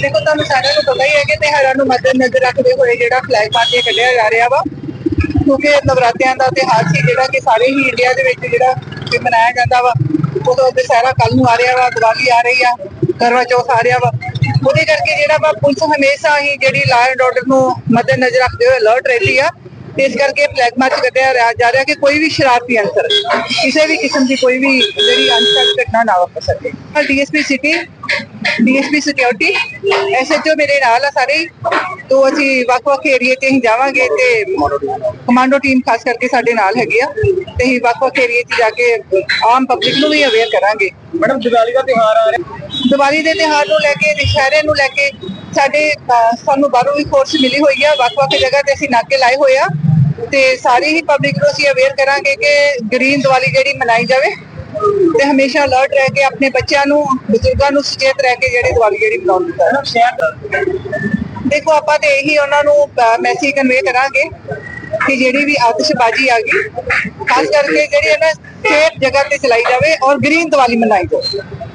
ਦੇਖੋ, ਤੁਹਾਨੂੰ ਸਾਰਿਆਂ ਨੂੰ ਪਤਾ ਹੀ ਹੈ ਕਿ ਤਿਉਹਾਰਾਂ ਨੂੰ ਮੱਦੇਨਜ਼ਰ ਰੱਖਦੇ ਹੋਏ ਜਿਹੜਾ ਫਲੈਗ ਮਾਰਚ ਕੱਢਿਆ ਜਾ ਰਿਹਾ ਵਾ, ਕਿਉਂਕਿ ਨਵਰਾਤਰਿਆਂ ਦਾ ਤਿਉਹਾਰ ਸੀ ਜਿਹੜਾ ਕਿ ਸਾਰੇ ਹੀ ਇੰਡੀਆ ਦੇ ਵਿੱਚ ਜਿਹੜਾ ਕਿ ਮਨਾਇਆ ਜਾਂਦਾ ਵਾ। ਉਦੋਂ ਦੁਸਹਿਰਾ ਕੱਲ ਨੂੰ ਆ ਰਿਹਾ ਵਾ, ਦੀਵਾਲੀ ਆ ਰਹੀ ਆ, ਕਰਵਾ ਚੌਥ ਆ ਰਿਹਾ ਵਾ। ਉਹਦੇ ਕਰਕੇ ਜਿਹੜਾ ਵਾ, ਪੁਲਿਸ ਹਮੇਸ਼ਾ ਹੀ ਜਿਹੜੀ ਲਾ ਐਂਡ ਆਰਡਰ ਨੂੰ ਮੱਦੇ ਨਜ਼ਰ ਰੱਖਦੇ ਹੋਏ ਅਲਰਟ ਰਹਿੰਦੀ ਆ। ਤੇ ਇਸ ਕਰਕੇ ਫਲੈਗ ਮਾਰਚ ਕੱਢਿਆ ਜਾ ਰਿਹਾ ਕਿ ਕੋਈ ਵੀ ਸ਼ਰਾਰਤੀ ਅਨਸਰ ਕਿਸੇ ਵੀ ਕਿਸਮ ਦੀ ਕੋਈ ਵੀ ਜਿਹੜੀ ਅਨਸਰ ਘਟਨਾ ਨਾ ਵਾਪਰ ਸਕੇ। DSP city DSP security SHO ਮੇਰੇ ਨਾਲ ਆ ਸਾਰੇ। ਹੀ। ਤੋਂ ਅਸੀਂ ਵੱਖ-ਵੱਖ 'ਚ ਅਸੀਂ ਜਾਵਾਂਗੇ ਤੇ ਕਮਾਂਡੋ ਟੀਮ ਖਾਸ ਕਰਕੇ ਸਾਡੇ ਨਾਲ ਹੈਗੇ ਆ। ਤੇ ਅਸੀਂ ਵੱਖ-ਵੱਖ ਏਰੀਏ 'ਚ ਜਾ ਕੇ ਆਮ ਪਬਲਿਕ ਨੂੰ ਵੀ ਅਵੇਅਰ ਕਰਾਂਗੇ। ਮੈਡਮ ਦੀਵਾਲੀ ਦਾ ਤਿਉਹਾਰ ਆ ਰਿਹਾ। ਦੀਵਾਲੀ ਦੇ ਤਿਉਹਾਰ ਨੂੰ ਲੈ ਕੇ ਦੁਸ਼ਹਿਰੇ ਨੂੰ ਲੈ ਕੇ ਸਾਡੇ ਸਾਨੂੰ ਬਾਹਰੋਂ ਵੀ ਫੋਰਸ ਮਿਲੀ ਹੋਈ ਆ। ਵੱਖ-ਵੱਖ ਜਗ੍ਹਾ ਤੇ ਅਸੀਂ ਨਾਕੇ ਲਾਏ ਹੋਏ ਆ। ਤੇ ਸਾਰੀ ਹੀ ਪਬਲਿਕ ਨੂੰ ਅਸੀਂ ਅਵੇਅਰ ਕਰਾਂਗੇ ਕਿ ਗ੍ਰੀਨ ਦੀਵਾਲੀ ਜਿਹੜੀ ਮਨਾਈ ਜਾਵੇ। ਤੇ ਹਮੇਸ਼ਾ ਅਲਰਟ ਰਹਿ ਕੇ ਆਪਣੇ ਬੱਚਿਆਂ ਨੂੰ, ਬਜ਼ੁਰਗਾਂ ਨੂੰ ਸੁਚੇਤ ਰਹਿ ਕੇ ਜਿਹੜੀ ਦੀਵਾਲੀ ਜਿਹੜੀ ਮਨਾਉਣੀ ਹੈ ਦੇਖੋ, ਆਪਾਂ ਤੇ ਇਹੀ ਉਹਨਾਂ ਨੂੰ ਮੈਸੇਜ ਕਨਵੇ ਕਰਾਂਗੇ ਕਿ ਜਿਹੜੀ ਵੀ ਆਤਿਸ਼ਬਾਜ਼ੀ ਆ ਗਈ, ਖਾਸ ਕਰਕੇ ਜਿਹੜੀ ਹੈ ਨਾ ਸੇਫ ਜਗ੍ਹਾ ਤੇ ਚਲਾਈ ਜਾਵੇ ਔਰ ਗ੍ਰੀਨ ਦੀਵਾਲੀ ਮਨਾਈ ਜਾਵੇ।